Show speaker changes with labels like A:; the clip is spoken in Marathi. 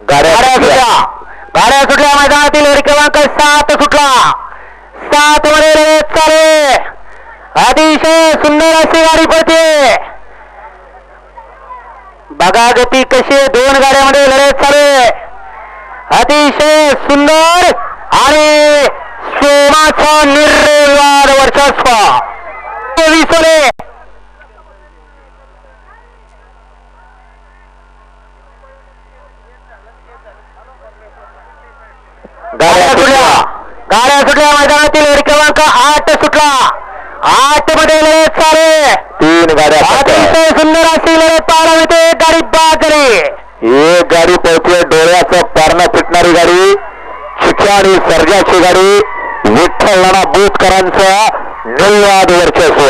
A: गाड्या सुटल्या.
B: गाड्या सुटल्या मैदानातील क्रमांक सात सुटला सात मध्ये लढत चालू. अतिशय सुंदर अशी गाडी पडते बघा गती कशी आहे, दोन गाड्यामध्ये लढत चालू आहे. अतिशय सुंदर आणि सोमाचा निर्वाद वर्चस्व विसोले गाड्या सुटल्या. गाड्या सुटल्या मैदानातील गडी क्रमांक आठ सुटला. आठमध्ये लढत आहे.
A: तीन गाड्या.
B: अतिशय सुंदर अशी लढत पाहायला मिळते गाडी बाद झाली.
A: एक गाडी पळते डोळ्याचं पारणं पिटणारी गाडी आणि सर्जाची गाडी विठ्ठल नाना बोतकरांचं निर्वाद वर्चस्व